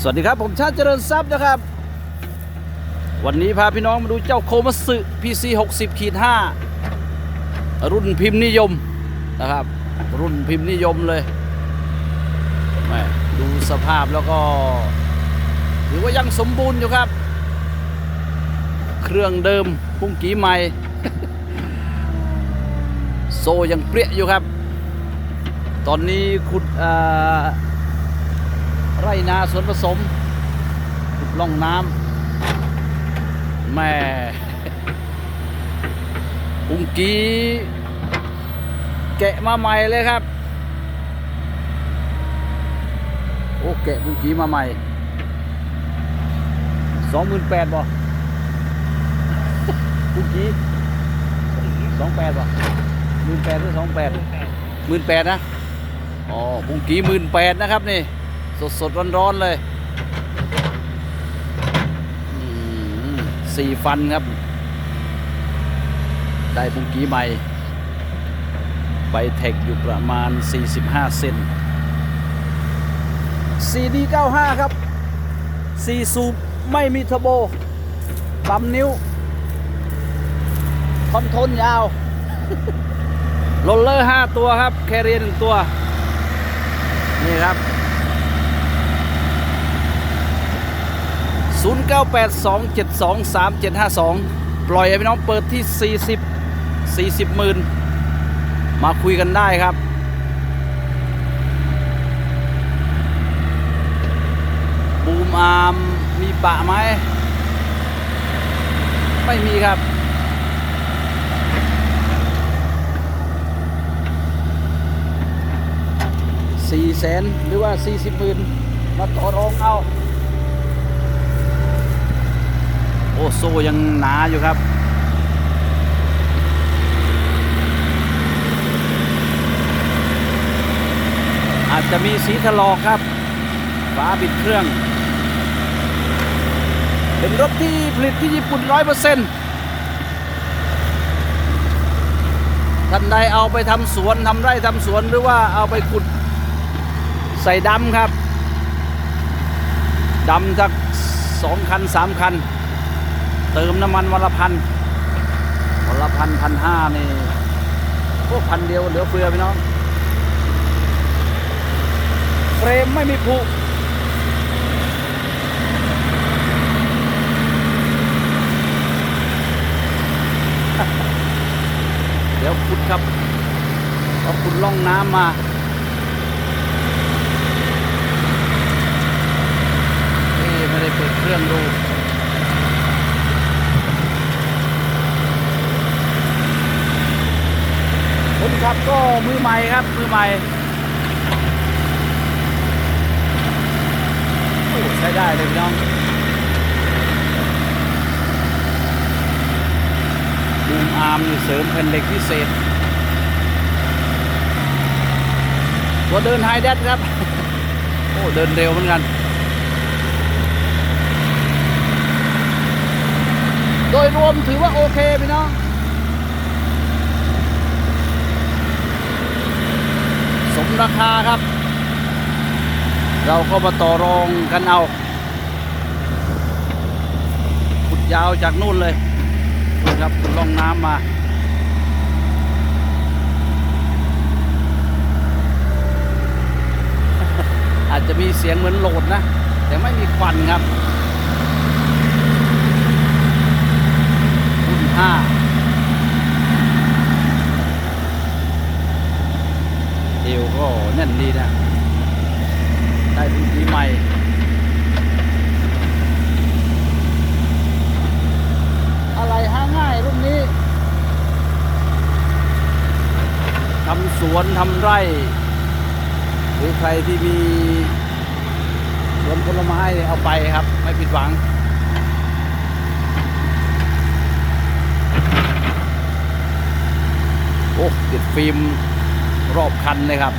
สวัสดีครับ ผมชาติเจริญทรัพย์นะครับ วันนี้พาพี่น้องมาดูเจ้าโคมัสึ PC 60ขีด5รุ่นพิมพ์นิยมนะครับ รุ่นพิมพ์นิยมเลยแมดูสภาพแล้วก็ ถือว่ายังสมบูรณ์อยู่ครับ เครื่องเดิมพุ่งกีใหม่ โซยังเปรี้ยอยู่ครับ ตอนนี้ขุดอ่า ไร่นาสวนผสมขุดล่องน้ำแม่พุ่งกีแกะมาใหม่เลยครับ โอ้แกะพุ่งกีมาใหม่สองหมื่นแปดบ่พุ่งกีสองแปดบ่หมื่นแปดหรือสองแปดหมื่นแปดนะอ๋อพุงกีหมื่นแปดนะครับนี่ สดสดร้อนๆเลยสี่ฟันครับ ได้พุงกี้ใหม่ไปเทคอยู่ประมาณ 45 เซน CD95 ครับ 4 สูบไม่มีเทอร์โบ ปั๊มนิ้ว คอนโทรลยาวโรลเลอร์ 5 ตัวครับ แคเรียหนึ่งตัว นี่ครับ 0982723752 ปล่อยให้พี่น้องเปิดที่ 40 40หมื่นมาคุยกันได้ครับบูมอาร์มมีปะไหม ไม่มีครับสี่แสนหรือว่าสี่สิบหมื่นมาต่อรองเอา โอ้โซยังหนาอยู่ครับอาจจะมีสีถลอกครับฝาปิดเครื่อง เป็นรถที่ผลิตที่ญี่ปุ่นร้อยเปอร์เซ็นต์ท่านใดเอาไปทำสวนทำไร่ทำสวนหรือว่าเอาไปขุดใส่ดำครับดำสักสองคันสามคัน เติมน้ำมันวันละพันวันละพันพันห้านี่พวกพันเดียวเหลือเฟือพี่น้องเฟรมไม่มีผุเดี๋ยวขุดครับเอาขุดล่องน้ำมา นี่ไม่ได้เปิดเครื่องดู คนขับก็ มือใหม่ครับมือใหม่โอ้ใช้ได้เลยพี่น้องบูมอาร์มนี่เสริมแผ่นเหล็กพิเศษตัวเดินไฮแดดครับ โอ้เดินเร็วเหมือนกัน โดยรวมถือว่าโอเคพี่น้อง มราคาครับ เราก็มาต่อรองกันเอาขุดยาวจากนู่นเลยนี่ครับล่องน้ำมาอาจจะมีเสียงเหมือนโหลดนะ แต่ไม่มีควันครับรุ่นห้าเอ วก็แน่นดีนะ ได้พื้นที่ใหม่อะไรหาง่ายรุ่นนี้ทำสวนทำไร่ หรือใครที่มีสวนผลไม้เนี่ยเอาไปครับ ไม่ผิดหวัง โอ้ติดฟิล์ม รอบคันเลยครับ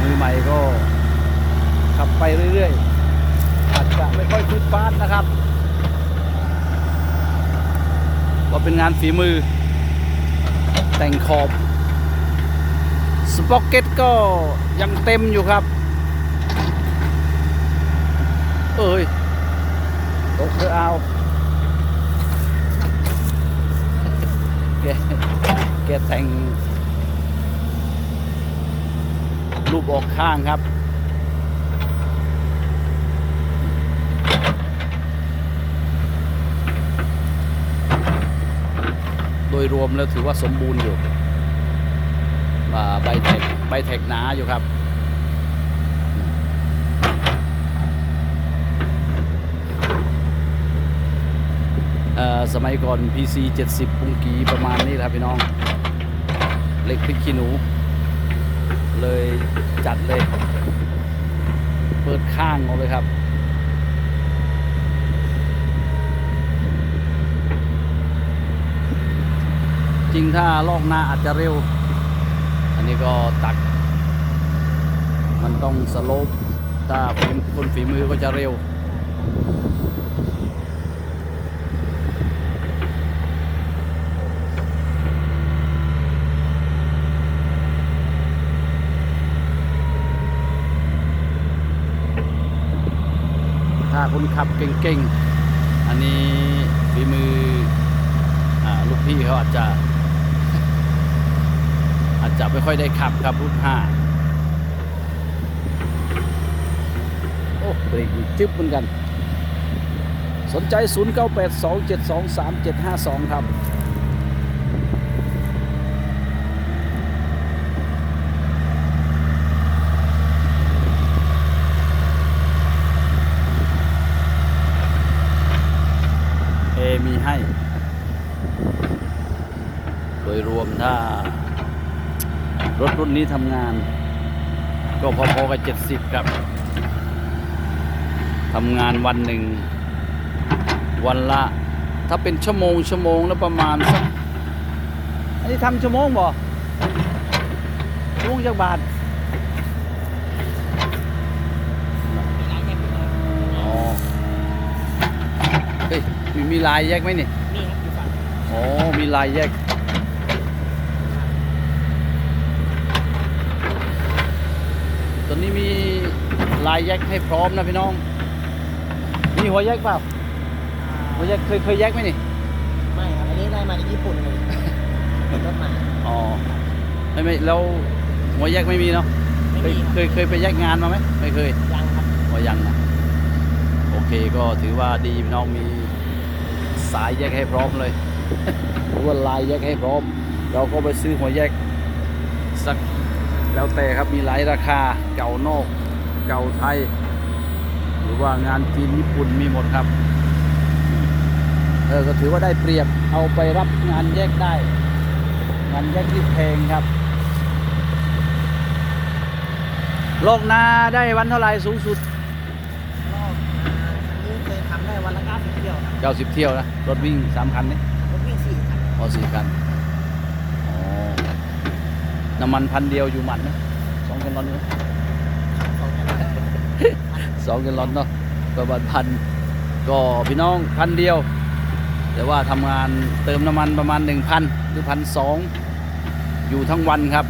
มือใหม่ก็ขับไปเรื่อยๆ อาจจะไม่ค่อยฟุดฟาดนะครับก็เป็นงานฝีมือ แต่งขอบ สป็อกเก็ตก็ยังเต็มอยู่ครับ เอ้ยตกเรือเอาแก แกแต่ง รูปออกข้างครับ โดยรวมแล้วถือว่าสมบูรณ์อยู่ใบแท็กใบแท็กหนาอยู่ครับ เอ่อ สมัยก่อน PC 70ปุงกีประมาณนี้ครับพี่น้อง เล็กพริกขี้หนู เลยจัดเลย เปิดข้างเอาเลยครับจริงถ้าลอกหน้าอาจจะเร็ว อันนี้ก็ตักมันต้องสโลป ถ้าเป็นคนฝีมือก็จะเร็ว คนขับเก่งๆ อันนี้ฝีมืออลูกพี่เขาอาจจะ อาจจะไม่ค่อยได้ขับครับรุ่นห้าโอ้เบรกจึ๊บเหมือนกัน สนใจ 0982723752 ครับ มีให้ โดยรวมถ้า รถรุ่นนี้ทำงาน ก็พอๆกับ70ครับทำงานวันหนึ่ง วันละ ถ้าเป็นชั่วโมงชั่วโมงแล้วประมาณสักอันนี้ทำชั่วโมงบ่ชั่วโมงจักบาทอ๋อเฮ้ย มีมีลายแยกไหมนี่นี่ครับอยู่ฝั่งอ๋อมีลายแยก ตอนนี้มีลายแยกให้พร้อมนะพี่น้อง มีหัวแยกเปล่าหัวแยกเคยเคยแยกไหมนี่ ไม่ครับ อันนี้ได้มาจากญี่ปุ่นเลยเป็นรถใหม่อ๋อ ไม่ไม่แล้วหัวแยกไม่มีเนาะไม่เคยมีเคยเคยไปแยกงานมาไหมไม่เคย ยังครับหัวยังนะโอเคก็ถือว่าดีพี่น้องมี สายแยกให้พร้อมเลยหรือว่าลายแยกให้พร้อม เราก็ไปซื้อหัวแยกสักแล้วแต่ครับมีหลายราคาเก่านอกเก่าไทย หรือว่างานจีนญี่ปุ่นมีหมดครับเออก็ถือว่าได้เปรียบเอาไปรับงานแยกได้ งานแยกที่แพงครับโลกนาได้วันเท่าไหร่สูงสุด รอบอ่าอันนี้เคยทำ ได้วันละเก้าสิบเที่ยวครับ90เที่ยวนะรถวิ่ง3คันนี่รถวิ่งสี่คันพอสี่คันอ๋อน้ำมันพันเดียวอยู่หมัดนะสองแกลลอนไหมสองคันสองแกลลอนเนาะประมาณพันก็พี่น้องพันเดียว แต่ว่าทำงานเติมน้ำมันประมาณ 1,000 หรือพันสองอยู่ทั้งวันครับ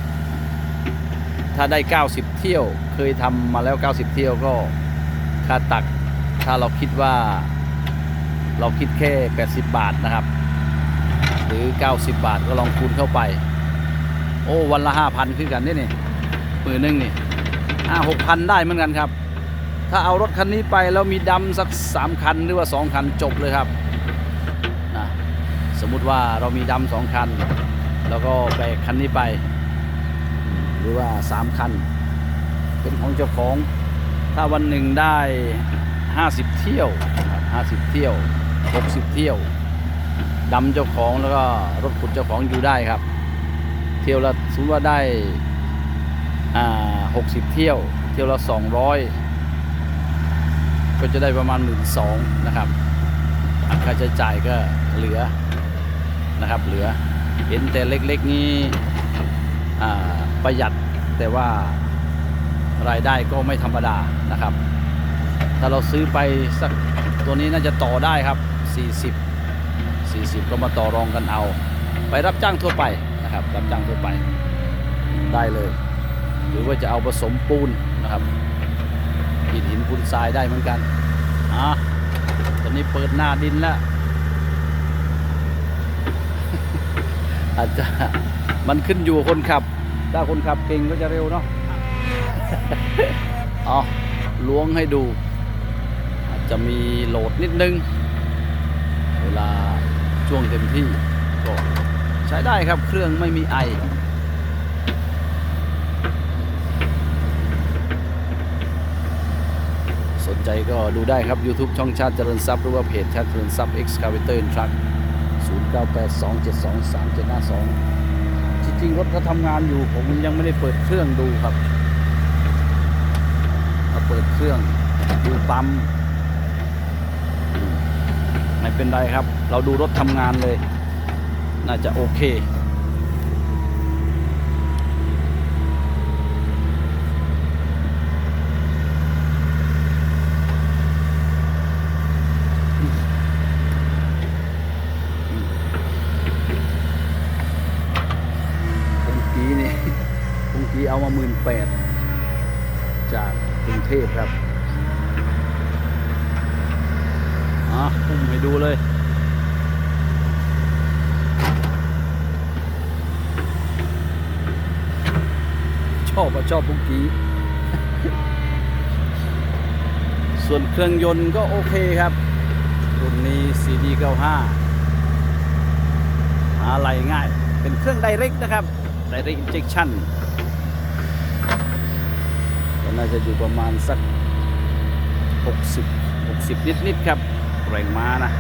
ถ้าได้ 90 เที่ยว เคยทำมาแล้ว 90 เที่ยวก็ค่าตัก ถ้าเราคิดว่าเราคิดแค่ 80 บาทนะครับ หรือ 90 บาทก็ลองคูณเข้าไป โอ้วันละ 5,000ขึ้นกันนี่นี่มือหนึงนี่ห้าหกพันได้เหมือนกันครับ ถ้าเอารถคันนี้ไปแล้วมีดำสัก 3 คันหรือว่า 2 คันจบเลยครับนะสมมุติว่าเรามีดำสองคัน แล้วก็แบกคันนี้ไป หรือว่า 3 คัน เป็นของเจ้าของถ้าวันหนึ่งได้ 50 เที่ยวนะครับ50 เที่ยว 60 เที่ยวดำเจ้าของแล้วก็รถขุดเจ้าของอยู่ได้ครับ เที่ยวละสมมติว่าได้อ่า60 เที่ยว เที่ยวละ 200 ก็จะได้ประมาณหมื่นสองนะครับค่าใช้จ่ายก็เหลือนะครับเหลือเห็นแต่เล็กๆนี้ประหยัดแต่ว่ารายได้ก็ไม่ธรรมดานะครับ ถ้าเราซื้อไปสักตัวนี้น่าจะต่อได้ครับ 40 40 ก็มาต่อรองกันเอา ไปรับจ้างทั่วไปนะครับ รับจ้างทั่วไปได้เลย หรือว่าจะเอาผสมปูนนะครับหินหินปูนทรายได้เหมือนกันอะตอนนี้เปิดหน้าดินแล้วอาจจะมันขึ้นอยู่คนขับ ถ้าคนขับเก่งก็จะเร็วเนาะ เอาล้วงให้ดู จะมีโหลดนิดนึง เวลาช่วงเต็มที่ก็ใช้ได้ครับเครื่องไม่มีไอสนใจก็ดูได้ครับ YouTube ช่องชาติเจริญทรัพย์หรือว่าเพจชาติเจริญทรัพย์ Excavator Truck 0982723752 จริงๆ รถก็ทำงานอยู่ ผมยังไม่ได้เปิดเครื่องดูครับมาเปิดเครื่องดูปั๊ม ไม่เป็นไรครับ เราดูรถทำงานเลย น่าจะโอเคเมื่อกี้นี่เมื่อกี้เอามาหมื่นแปดจากกรุงเทพครับอะพุ่มให้ ดูเลย ชอบอะชอบเมื่อกี้ ส่วนเครื่องยนต์ก็โอเคครับ รุ่นนี้ CD 95 หาอะไรง่าย เป็นเครื่องไดเรกนะครับ Direct Injection ก็น่าจะอยู่ประมาณสัก 60 60 นิด ๆ ครับ แรงม้านะ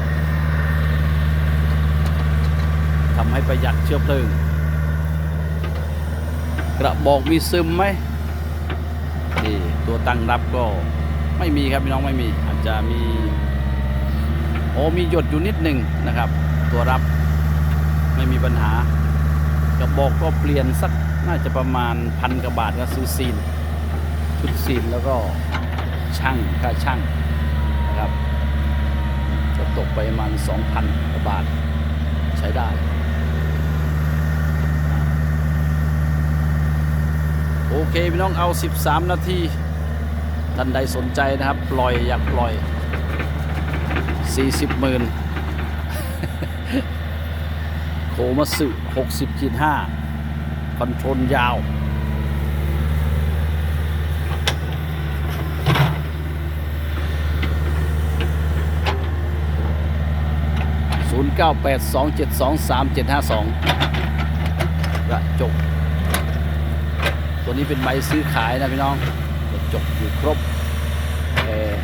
ทำให้ประหยัดเชื้อเพลิง กระบอกมีซึมไหมนี่ตัวตั้งรับก็ไม่มีครับพี่น้องไม่มี อาจจะมี โอ้มีหยดอยู่นิดหนึ่งนะครับ ตัวรับไม่มีปัญหากระบอกก็เปลี่ยนสักน่าจะประมาณพันกว่าบาทก็ซื้อซีนชุดซีนแล้วก็ช่างค่าช่าง ตกไปประมาณ2,000 บาท ใช้ได้โอเคพี่น้องเอา 13 นาทีท่านใดสนใจนะครับ ปล่อยอยากปล่อย 40หมื่นโคมาสึ60.5คอนโทรลยาว 0982723752กระจก ตัวนี้เป็นใบซื้อขายนะพี่น้องกระจกอยู่ครบแอร์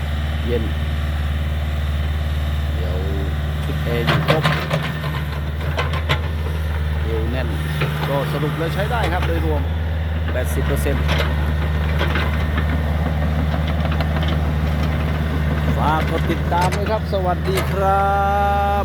เย็น เดี๋ยวชุดแอร์อยู่ครบเอวแน่น ก็สรุปแล้วใช้ได้ครับโดยรวม 80%ฝากกดติดตามด้วยครับ สวัสดีครับ